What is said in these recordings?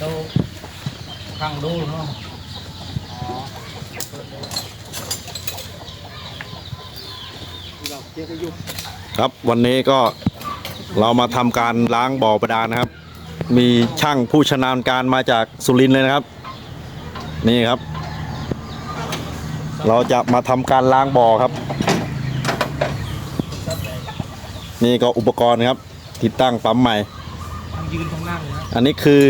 เราฟังดูเนาะครับวันนี้ก็เรามาทำการล้างบ่อประดานนะครับ มีช่างผู้ชำนาญการมาจากสุรินทร์เลยนะครับ นี่ครับ เราจะมาทำการล้างบ่อครับ นี่ก็อุปกรณ์ครับติดตั้งปั๊มใหม่ ทางยืนทางนั่งนะอันนี้คือ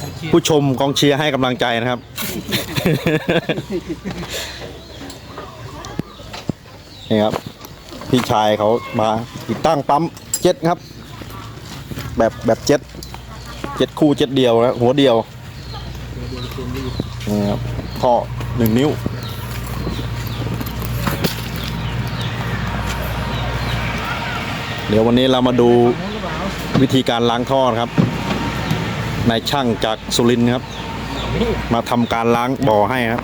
ทางเชียร์ผู้ชมกองเชียร์ให้กำลังใจนะครับ นี่ครับ พี่ชายเขามาติดตั้งปั๊มเจ็ดครับ แบบแบบเจ็ดเจ็ดคู่เจ็ดเดียวนะหัวเดียวนี่ครับท่อหนึ่งนิ้ว เดี๋ยววันนี้เรามาดูโน้นหรือเปล่า วิธีการล้างท่อนะครับนายช่างจากสุรินทร์ครับ มาทำการล้างบ่อให้ครับ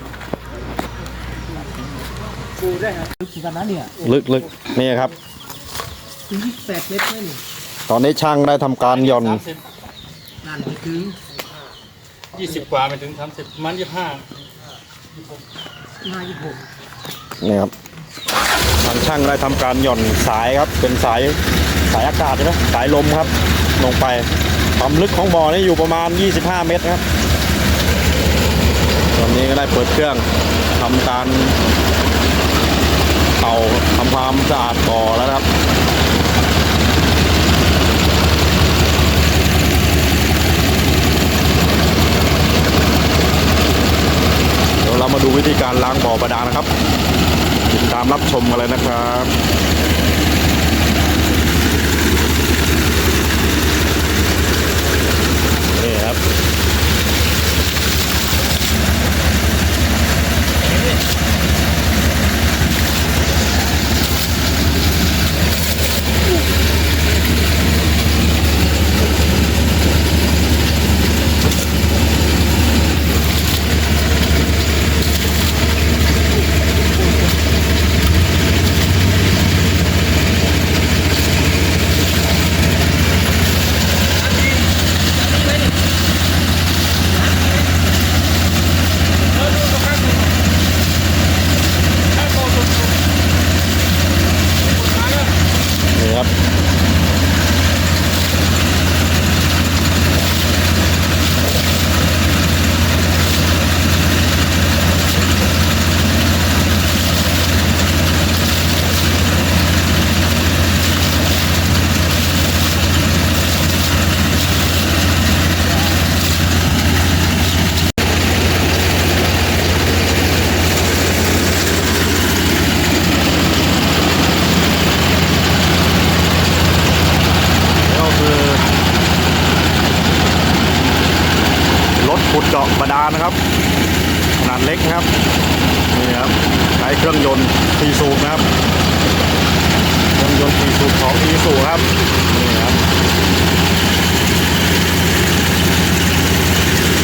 กูได้ครับลึกเหมือนกันนะเนี่ยลึกๆนี่ครับถึงยี่สิบแปดเมตรไหมนี่ตอนนี้ช่างได้ทำการหย่อนนั่นไม่ถึงยี่สิบกว่าไปถึงสามสิบมันยี่ห้าห้ายี่สิบหกนี่ครับทางช่างได้ทำการหย่อนสายครับเป็นสาย สายอากาศใช่ไหมสายลมครับ ลงไปความลึกของบ่อนี่อยู่ประมาณ 25 เมตรครับ ตอนนี้ก็ได้เปิดเครื่องทำการเป่าทำความสะอาดบ่อแล้วครับเดี๋ยวเรามาดูวิธีการล้างบ่อบาดาลนะครับติดตามรับชมกันเลยนะครับ เจาะบาดาลนะครับ ขนาดเล็กนะครับนี่ครับใช้เครื่องยนต์สี่สูบนะครับเครื่องยนต์สี่สูบของอีสูครับนี่ครับ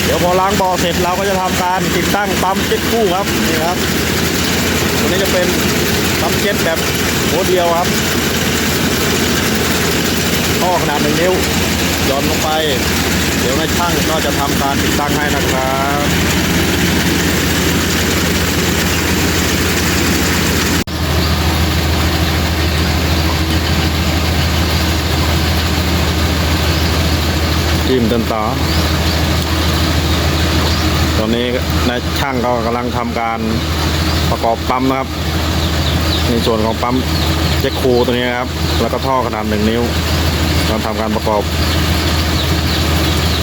เดี๋ยวพอล้างบ่อเสร็จเราก็จะทำการติดตั้งปั๊มเจ็ตคู่ครับนี่ครับตัวนี้จะเป็นปั๊มเจ็ตแบบหัวเดียวครับท่อขนาดหนึ่งนิ้วย่อนลงไป เดี๋ยวในช่างก็จะทำการติดตั้งให้นะครับจิ้มเดินต่อ ตอนนี้นายช่างก็กำลังทำการประกอบปั๊มนะครับในส่วนของปั๊มเจ็คคูตัวนี้นะครับ แล้วก็ท่อขนาดหนึ่งนิ้วเราทำการประกอบ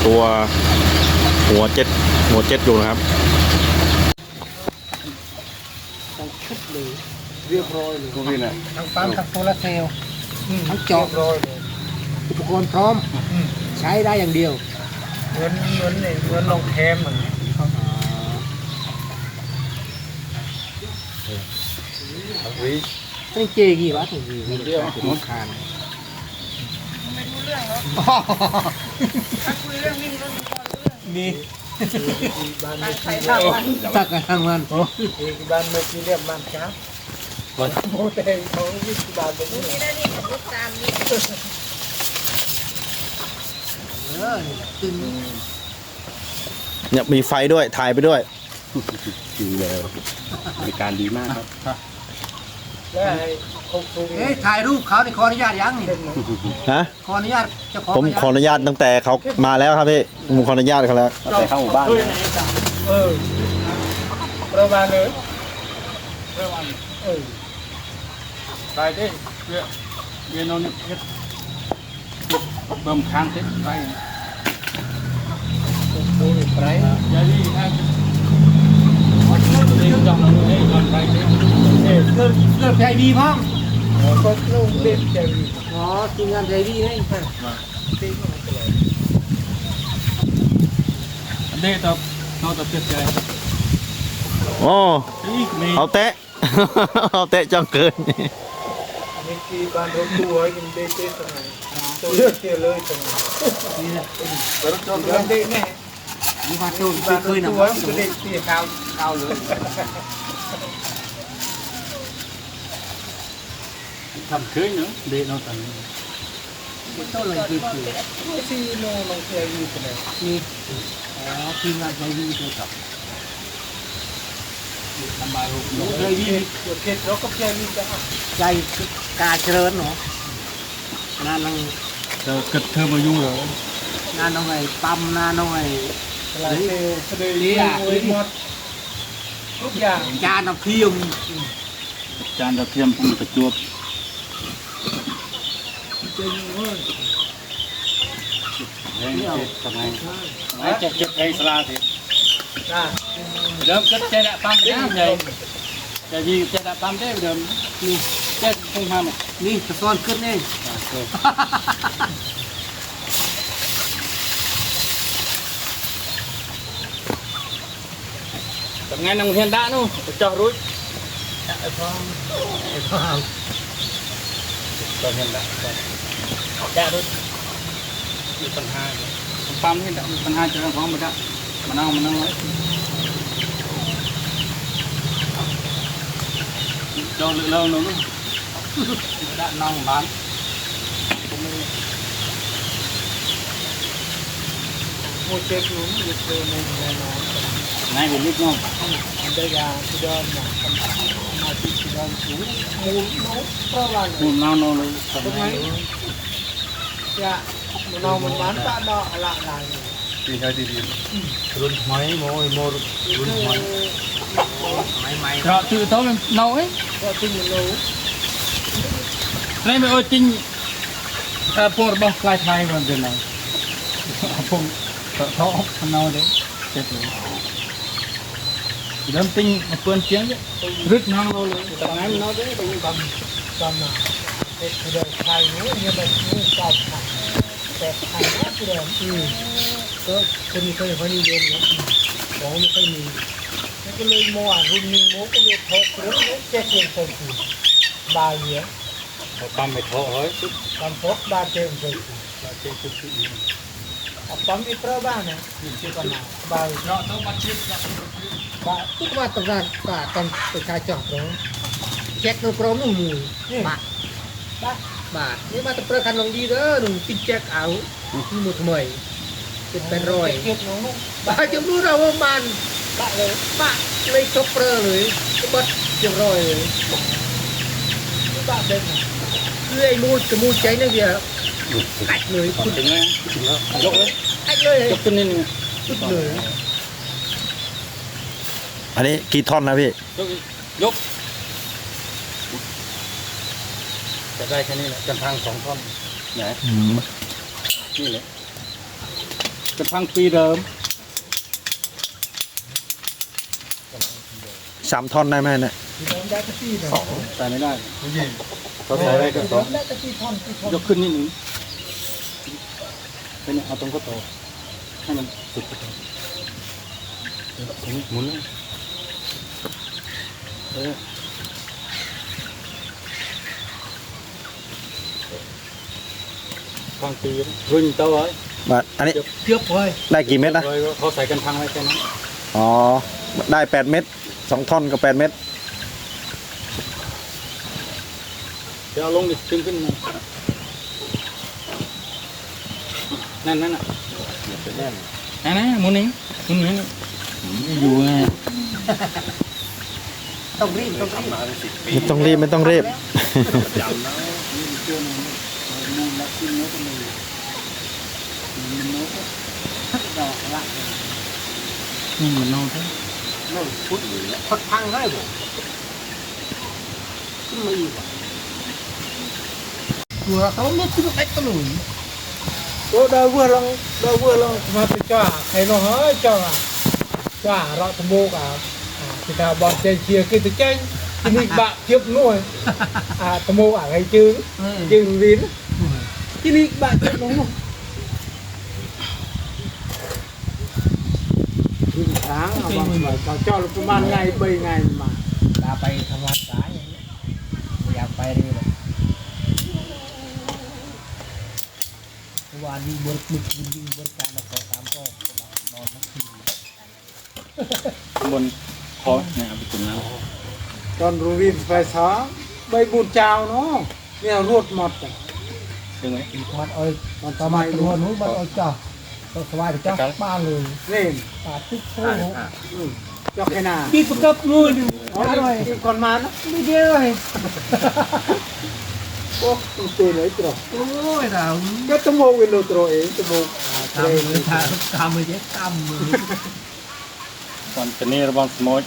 ตัวหัวเจ็ดหัวเจ็ดอยู่นะครับทั้งชุดเลยเรียบร้อยเลยกูพี่น่ะทั้งปั๊มทั้งโซลาร์เซลล์ทั้งเจาะร้อยเลยอุปกรณ์พร้อมใช้ได้อย่างเดียว เหมือนเหมือนเนี่ยเหมือนลงแคมเหมือนนี่เจกี่วะถึงมีเรื่อง ของคานนี่ตักกันทำงานที่บ้านเมื่อกี้เรียกมันครับโมเตงของยี่สิบบาทเป็นนี่เออตึงเนี่ยมีไฟด้วย ถ่ายไปด้วยดีเลยบริการดีมากครับ เอ้ยถ่ายรูปเขาในขออนุญาตยังนี่เป็นไงฮะขออนุญาตเจ้าของผมขออนุญาตตั้งแต่เขามาแล้วครับพี่ผมขออนุญาตเขาแล้วเราไปเข้าหมู่บ้านเฮ้ยนะเออประมาณเลยเรื่องวันเออไปดิเวียเวียนอนเฮ็ดเบิ่มค้างเฮ็ดไปโอ้ยไรยาดีแค่นี่จองเราให้ก่อนไปเด้ เออ เริ่มเกิดใจดีพ้องก็เริ่มเล่นใจดีอ๋อทีมงานใจดีให้อันนี้ตอบเราตอบเจ็บใจโอ้อีกมีเอาเตะเอาเตะจังเกินมีกี่บ้านรถตู้ให้กินเด็กเด็กสมัยตัวเลือกเที่ยวเลยสมัยเดินเด็กแน่มีมาตูนบ้านรเคถยหนัตู้งให้เด็กที่ข้าวข้าวเลย ทำเคยเนาะเด็กเราตันต้นเลยคือคือซีโน่ลงเที่ยวอยู่สมัยมีอ๋อทีมงานใจดีตัวกับทำมาลูกเคยมีเดี๋ยเราก็เที่ยวอยู่จ้ะใจกาเจริญเนาะงานนังเธอเกิดเธอมาอยู่เหรองานน้องไอ้ปั๊มงานน้องไอ้ลาดเซลล์เสดลียงหมดทุกอย่างจานน้ำเทียมจานดาวเทียมประจวบ เจ๋งเว้ยเฮ้ยทำไงไอ้เจ็บเจ็บไอ้สลาสิน่ะเริ่มก็เจ็ดปั๊มน้ำใหญ่จะยิงเจ็ เดิมนี่เจ็นี่จะซ้อนขึ้นเองทำไงนางเฮียนด้านู่จอดรุ่ยไอ้พ่อจอดเฮียนด้าแกรุ่ยมีปัญหาปั๊มนี่แหละมีปัญหาจะร้องมาได้มานั่งมานั่งไว้เราเราเรานู่นด้านน้อามเจ็กลุ้มยึดเอายผมนิดน้องอันเดียที่เดินมาทำมาเดินสูงมูลโน้ตปราณคุณน้น้องเลอนนบ้านป้าเนาะละลายดีใจดีดีรุ่มยโมรุ่นหอยไม่ไม่เราถือโมเนาะก็ที่มันรู้นี่ไม่โอ้จริงเอ่อพวกบอกลายไทยมันเป็นวกเขาอนเอา ngay của lúc không đây là cái đơn mà mà chỉ chỉ đơn chú muốn nấu cơ bản muốn nấu nấu nấu phần này dạ mà nấu mình bán ta đọ lại lại thì ngay thì thì luôn máy mồi mồi luôn máy máy máy rồi tự tao mình nấu ấy rồi tự mình nấu đây mày ơi tinh ពងរបស់ផ្លែថ្លៃបងទៅណាពងតោះណោទេចិត្ត ตอบค่ะแต่ไทยนะที่เดินอืมก็คนนี้เคยคนนี้เย็นนะของไม่ค่อยมีแล้วก็เลยโมอะรุ่นนี้โมก็เวียนทอกเรื่องนี้เจ็ดเดือนเต็มทีบาเลียเขาปั๊มไปโถเฮ้ยทำพกบาเต็มเต็มทีเจ็บจุดจุดนี้เอาปั๊มอีกเพราะบ้านเนี่ยอยู่ที่กันมาบาเนาะต้องมาชิดบาทุกวันตรงนั้นก็ตอนไปชายจอดตรงเช็คนูโปรนุ่มมูบาท บาบาทนี่มาตะเปรคันลงดีเด้อหนุ่มติดแจ็คเอาที่มือทำไมเป็นเป็นรอยเก็บน้องบาจะรู้เราว่ามันบาเลยบาเลยตบเปรเลยก็บัดเรียบร้อยเลยบาเด่นนะคือไอ้มูดกับมูดใจนั่นเดียว อัดเลยถึงเลยยกเลยอัดเลยยกขึ้นนิดนึงสุดเลยอันนี้กี่ท่อนนะพี่ ยกยกจะได้แค่นี้แหละกันทางสองท่อนไหนนี่แหละกระทั่งปีเดิมสามท่อนได้ไหมเนี่ยที่น้องได้กระตี้เนี่ยใส่ไม่ได้เขาใส่ได้ก็สองได้กระตี้ท่อนที่ท่อนยกขึ้นนิดนึง เป็นเอาตรงก็โตให้มันสุดไปก่อนอย่างนี้หมุนเลยเออฟังปีรุ่นเต้าไว้บัดอันนี้เกือบเลยได้กี่เม็ดนะเขาใส่กันพังไว้แค่นั้นอ๋อ ได้แปดเม็ดสองท่อนก็แปดเม็ดเดี๋ยวเอาลงดิขึ้นขึ้น มานั่นนั่นอะแน่นอันนั้นมุนนี้มุนนี้อยู่ไงต้องรีบต้องรีบมาเป็นสิบปีไม่ต้องรีบไม่ต้องรีบจำนะนี่มันนอนทั้งนู่นพุทธพักพังได้บ่ขึ้นมาอีกว่ะตัวเขาไม่ขึ้นไปตะลุย tôi đã vừa lòng đã vừa lòng. Mà tôi cho hay nó hơi cho à. Cho à rõ thầm bố cả. À, thì ta bọn chơi chia cái tôi chơi thì bạn tiếp nuôi. À thầm bố à hay chứ. Ừ. Chứ vín ừ. thì đi bạn tiếp nuôi sáng mà cho lúc ban ngày bảy ngày mà. Đã bay tham quan cá vậy, đã đi ะประมานสายอย่างเงี้ยอยากไปเลยเลยเมื่อวานนี้เบิร์ดมึกยิงยิงเบิร์ดการแล้วก็ตามก็นอนทั้งคืนบนคอเนี่ยเอาไปตุนน้วตอนรูวินไฟสองใบบุญเจ้าเนาะเนี่ยรวดหมดอะำถึงไหมมันเอ้ยตอนต่สอมัมายตันู้วนนู้นมันเอาจ้ะต้องสบายจ้ะบ้านเลยนี่ปาดทุกโซ่อืมเจอกให้หนาปีประกับนึ่งอ๋ออร่อยอีกคนมานะไม่เดียวเลยโอ้ตุ้งเตยเลยตรอโอ้ยเราตะโมกวินโตรอเองตะโมกทำเลยทำทำเลยเจ๊ทำเลยตอนเป็นนี่ระวังสมอยโมยไก่ไก่ดื้อนะใส่วันวันตรามีสมอยไก่ครูดิวันนะสมอยวันเป็นนี่กันพอดีเดียวนี้ถอยครูมันไก่ไก่ยังริ้นไอ้ทางก้าวบดานเลย Oh, tu tên ấy trò. Ôi nào. Cái tấm mô nguyên đồ trò ấy, tấm mô. Tầm mười thả, tầm mười chết, tầm mười. Còn tên này là bọn môi.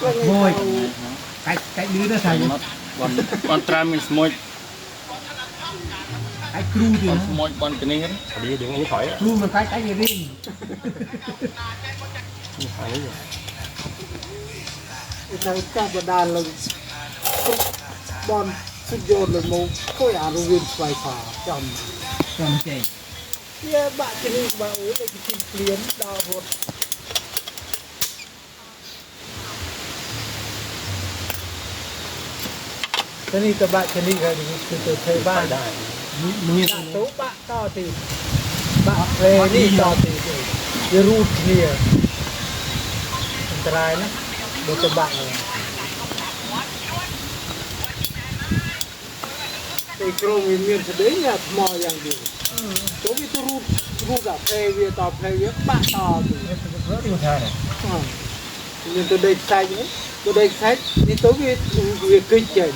Môi. Cái, cái đứa đó thầy. Bọn, bọn tram mình môi. Cái cru thì. Bọn môi, bọn tên này. Đi đừng nghĩ khỏi. Cru mà cái cái gì riêng. Hỏi rồi. Đang cắp và đàn lần. Bọn គឺយកលើមកគួយអារូវៀនស្វាយផាចំចំចេះវាបាក់ជាងបាក់អូដូចជាព្រៀនដល់រត់ទៅនេះតបាក់ជាងហើយគឺទៅធ្វើបានដែរមានទៅបាក់តទីបាក់ព្រែនេះតទីវារូតគ្នាអន្តរាយណាបើទៅបាក់ហ្នឹង ទីក្រុងវាមានស្បេងអាថ្មយ៉ាងនេះចូលវាទៅរូបរូបអាផេវាតផេវាបាក់តទៅវាថាមានទៅដេកខ្សាច់នេះទៅដេកខ្សាច់នេះទៅវាវាគិតចេញ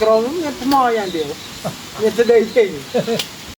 ក្រុងមានថ្មយ៉ាងនេះវាទៅដេកចេញ